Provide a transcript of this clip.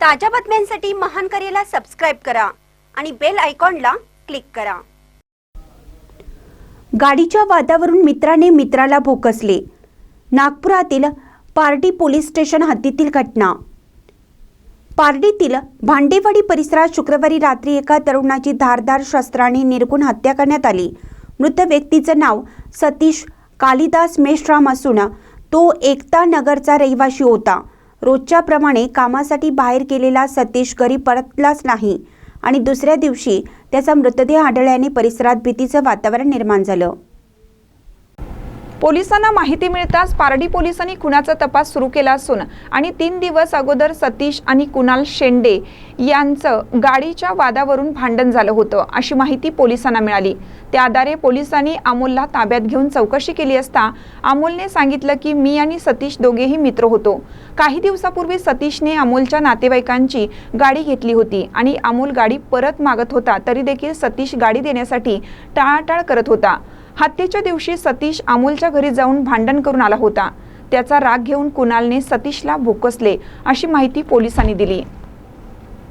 ताज्या बातम्यांसाठी महान करेला सबस्क्राईब करा आणि बेल आयकॉनला क्लिक करा. गाडीच्या वादावरून मित्राने मित्राला भोकसले. नागपुरातील पारडी पोलीस स्टेशन हद्दीतील घटना. पारडीतील भांडेवाडी परिसरात शुक्रवारी रात्री एका तरुणाची धारदार शस्त्राने निर्गुण हत्या करण्यात आली. मृत व्यक्तीचं नाव सतीश कालिदास मेश्राम असून तो एकता नगरचा रहिवाशी होता. रोजच्याप्रमाणे कामासाठी बाहेर गेलेला सतीश घरी परतलाच नाही. आणि दुसऱ्या दिवशी त्याचा मृतदेह आढळल्याने परिसरात भीतीचं वातावरण निर्माण झालं. पोलिसांना माहिती मिळताच पारडी पोलिसांनी खुनाचा तपास सुरू केला असून आणि तीन दिवस अगोदर सतीश आणि कुणाल शेंडे यांचं गाडीच्या वादावरून भांडण झालं होतं अशी माहिती पोलिसांना मिळाली. त्या आधारे पोलिसांनी अमोलला ताब्यात घेऊन चौकशी केली असता अमोलने सांगितलं की मी आणि सतीश दोघेही मित्र होतो. काही दिवसापूर्वी सतीशने अमोलच्या नातेवाईकांची गाडी घेतली होती आणि अमोल गाडी परत मागत होता तरी देखील सतीश गाडी देण्यासाठी टाळाटाळ करत होता. हत्येच्या दिवशी सतीश अमोलच्या घरी जाऊन भांडण करून आला होता. त्याचा राग घेऊन कुणालने सतीशला भोकसले अशी माहिती पोलिसांनी दिली.